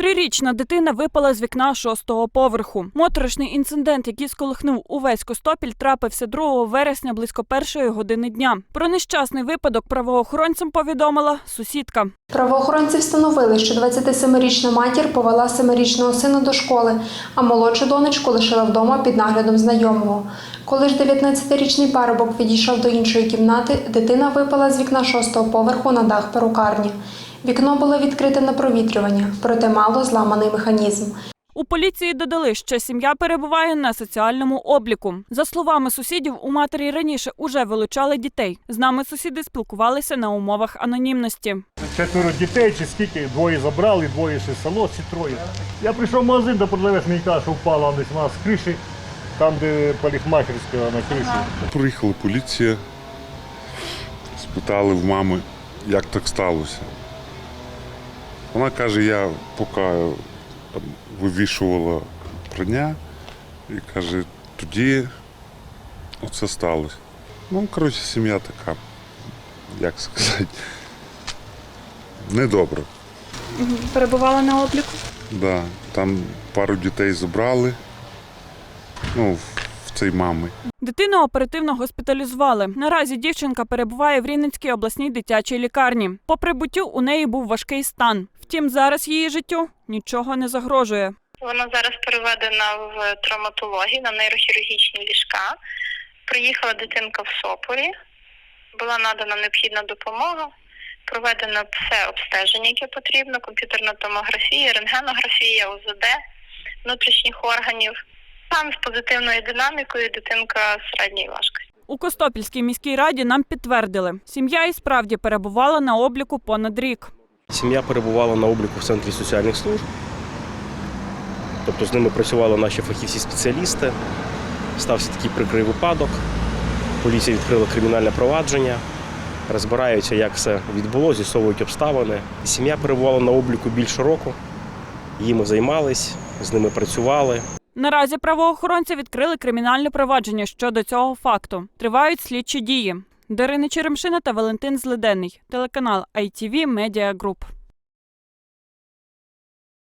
Трирічна дитина випала з вікна шостого поверху. Моторошний інцидент, який сколихнув увесь Костопіль, трапився 2 вересня близько першої години дня. Про нещасний випадок правоохоронцям повідомила сусідка. Правоохоронці встановили, що 27-річна матір повела 7-річного сина до школи, а молодшу донечку лишила вдома під наглядом знайомого. Коли ж 19-річний парубок відійшов до іншої кімнати, дитина випала з вікна шостого поверху на дах перукарні. Вікно було відкрите на провітрювання, проте мало зламаний механізм. У поліції додали, що сім'я перебуває на соціальному обліку. За словами сусідів, у матері раніше уже вилучали дітей. З нами сусіди спілкувалися на умовах анонімності. Четверо дітей чи скільки, двоє забрали, двоє ще село, чи троє. Я прийшов в магазин, де продавець мені каже, що впала десь у нас з криші, там, де парикмахерська на криші. Приїхала поліція, спитали в мами, як так сталося. Вона каже, я поки вивішувала прання, і каже, тоді оце сталося. Ну, коротше, сім'я така, як сказати, недобра. Перебували на обліку. Да, там пару дітей забрали, ну, в мами. Дитину оперативно госпіталізували. Наразі дівчинка перебуває в Рівненській обласній дитячій лікарні. По прибуттю у неї був важкий стан. Втім, зараз її життю нічого не загрожує. Вона зараз переведена в травматологію на нейрохірургічні ліжка. Приїхала дитинка в Сопорі, була надана необхідна допомога, проведено все обстеження, яке потрібно, комп'ютерна томографія, рентгенографія, УЗД внутрішніх органів. Там з позитивною динамікою дитинка середньої важкості. У Костопільській міській раді нам підтвердили, сім'я і справді перебувала на обліку понад рік. Сім'я перебувала на обліку в центрі соціальних служб. Тобто з ними працювали наші фахівці-спеціалісти. Стався такий прикрий випадок. Поліція відкрила кримінальне провадження, розбираються, як все відбулося, з'ясовують обставини. Сім'я перебувала на обліку більше року. Їми займались, з ними працювали. Наразі правоохоронці відкрили кримінальне провадження щодо цього факту. Тривають слідчі дії. Дарина Черемшина та Валентин Злиденний. Телеканал ITV Media Group.